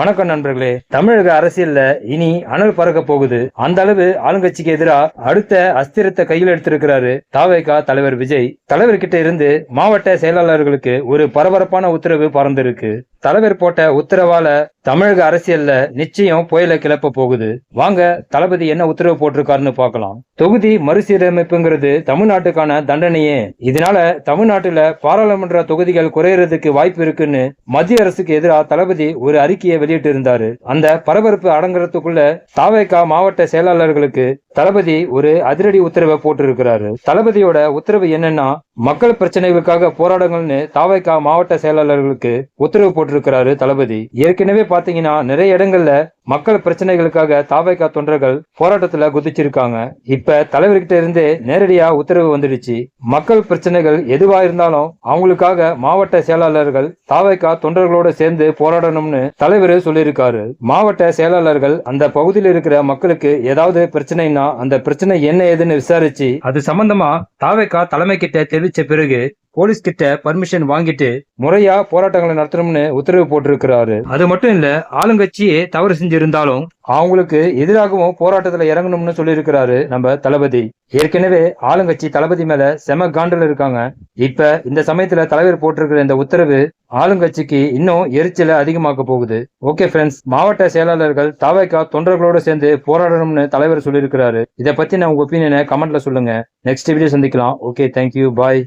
வணக்கம் நண்பர்களே. தமிழக அரசியல்ல இனி அனல் பறக்க போகுது. அந்த அளவு ஆளுங்கட்சிக்கு எதிராக அடுத்த அஸ்திரத்தை கையில் எடுத்திருக்கிறாரு தாவேகா தலைவர் விஜய். தலைவர்கிட்ட இருந்து மாவட்ட செயலாளர்களுக்கு ஒரு பரபரப்பான உத்தரவு பறந்திருக்கு. தலைவர் போட்ட உத்தரவால தமிழக அரசியல்ல நிச்சயம் புயலை கிளப்ப போகுது. வாங்க தளபதி என்ன உத்தரவு போட்டிருக்காருன்னு பார்க்கலாம். தொகுதி மறுசீரமைப்புங்கிறது தமிழ்நாட்டுக்கான தண்டனையே. இதனால தமிழ்நாட்டுல பாராளுமன்ற தொகுதிகள் குறையறதுக்கு வாய்ப்பு இருக்குன்னு மத்திய அரசுக்கு எதிராக தளபதி ஒரு அறிக்கையை வெளியிட்டு இருந்தாரு அந்த பரபரப்பு அடங்குறதுக்குள்ள தாவேகா மாவட்ட செயலாளர்களுக்கு தளபதி ஒரு அதிரடி உத்தரவை போட்டிருக்கிறாரு. தளபதியோட உத்தரவு என்னன்னா மக்கள் பிரச்சனைகளுக்காக போராடுங்கள்னு தாவேகா மாவட்ட செயலாளர்களுக்கு உத்தரவு போட்டு ஈடுபட்டிருக்கிறாரு தளபதி. ஏற்கனவே பாத்தீங்கன்னா நிறைய இடங்கள்ல மக்கள் பிரச்சனைகளுக்காக தாவைக்கா தொண்டர்கள் போராட்டத்துல குதிச்சிருக்காங்க. இப்ப தலைவர்கிட்ட இருந்தே நேரடியா உத்தரவு வந்துடுச்சு. மக்கள் பிரச்சனைகள் எதுவா இருந்தாலும் அவங்களுக்காக மாவட்ட செயலாளர்கள் தாவைக்கா தொண்டர்களோட சேர்ந்து போராடணும்னு தலைவர் சொல்லியிருக்காரு. மாவட்ட செயலாளர்கள் அந்த பகுதியில் இருக்கிற மக்களுக்கு ஏதாவது பிரச்சனைனா அந்த பிரச்சனை என்ன ஏதுன்னு விசாரிச்சு அது சம்பந்தமா தாவைக்கா தலைமை கிட்ட தெரிவிச்ச பிறகு போலீஸ் கிட்ட பர்மிஷன் வாங்கிட்டு முறையா போராட்டங்களை நடத்தணும்னு உத்தரவு போட்டிருக்கிறாரு. அது மட்டும் இல்ல ஆளுங்கட்சியே தவறு செஞ்சிருந்தாலும் அவங்களுக்கு எதிராகவும் போராட்டத்துல இறங்கணும்னு சொல்லியிருக்கிறாரு நம்ம தளபதி. ஏற்கனவே ஆளுங்கட்சி தளபதி மேல செம காண்டில் இருக்காங்க. இப்ப இந்த சமயத்துல தலைவர் போட்டிருக்கிற இந்த உத்தரவு ஆளுங்கட்சிக்கு இன்னும் எரிச்சலை அதிகமாக்க போகுது. ஓகே ஃப்ரெண்ட்ஸ் மாவட்ட செயலாளர்கள் தாவைக்கா தொண்டர்களோட சேர்ந்து போராடணும்னு தலைவர் சொல்லியிருக்கிறாரு. இதை பத்தி நான் உங்க ஒப்பீனியனை கமெண்ட்ல சொல்லுங்க. நெக்ஸ்ட் வீடியோ சந்திக்கலாம். Okay thank you bye